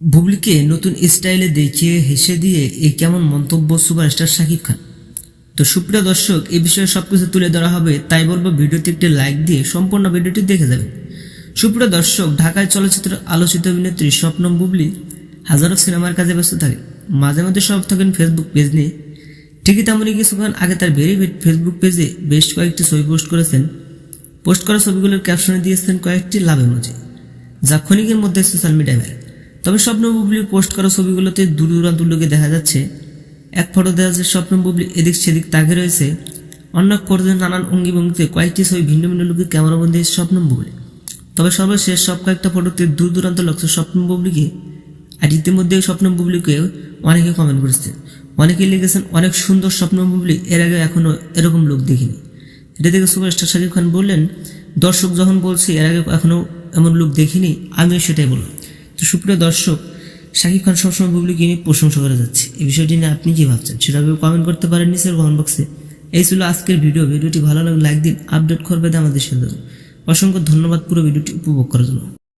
বুবলিকে নতুন স্টাইলে দেখিয়ে হেসে দিয়ে এই কেমন মন্তব্য সুপারস্টার শাকিব খান? তো সুপ্রিয় দর্শক এই বিষয়ে সবকিছু তুলে ধরা হবে, তাই বলব ভিডিওতে একটি লাইক দিয়ে সম্পূর্ণ ভিডিওটি দেখে যাবেন। সুপ্রিয় দর্শক, ঢাকায় চলচ্চিত্র আলোচিত অভিনেত্রী স্বপ্নম বুবলি হাজারো সিনেমার কাজে ব্যস্ত থাকে। মাঝে মধ্যে সব থাকেন ফেসবুক পেজ নিয়ে। ঠিকই তেমনই কিছুক্ষণ আগে তার ভেরিফাইড ফেসবুক পেজে বেশ কয়েকটি ছবি পোস্ট করেছেন। পোস্ট করা ছবিগুলোর ক্যাপশনে দিয়েছেন কয়েকটি লাভ ইমোজি যা ক্ষণিকের মধ্যে সোশ্যাল মিডিয়ায় ভাইরাল তবে স্বপ্ন বুবলির পোস্ট করা ছবিগুলোতে দূর দূরান্ত লোকে দেখা যাচ্ছে। এক ফটো দেখা যাচ্ছে স্বপ্ন বুবলি এদিক সেদিক তাকে রয়েছে অন্য ফটোতে নানান অঙ্গি ভঙ্গিতে কয়েকটি ছবি ভিন্ন ভিন্ন লোকে ক্যামেরাবন্দি স্বপ্ন বুবলি। তবে সর্বশেষ সব কয়েকটা ফটোতে দূর দূরান্ত লাগছে স্বপ্ন বুবলিকে আর ইতিমধ্যে স্বপ্ন বুবলিকে অনেকে কমেন্ট করেছে। অনেকেই লিখেছেন, অনেক সুন্দর স্বপ্ন বুবলি, এর আগে এখনও এরকম লোক দেখিনি। এটা দেখে সুপারস্টার শাকিব খান বললেন, দর্শক যখন বলছি, এর আগে এখনও এমন লোক দেখিনি, আমিও সেটাই বললাম। তো সুপ্রিয় দর্শক, শাকিব খান সবসময় বুবলিকে নিয়ে প্রশংসা করে যাচ্ছে। এই বিষয়টি নিয়ে আপনি কি ভাবছেন? সেটা কমেন্ট করতে পারেন নিচের কমেন্ট বক্সে এই ছিল আজকের ভিডিও ভিডিওটি ভালো লাগলে লাইক দিন আপডেট করবে আমাদের সাথে অসংখ্য ধন্যবাদ, পুরো ভিডিওটি উপভোগ করার জন্য।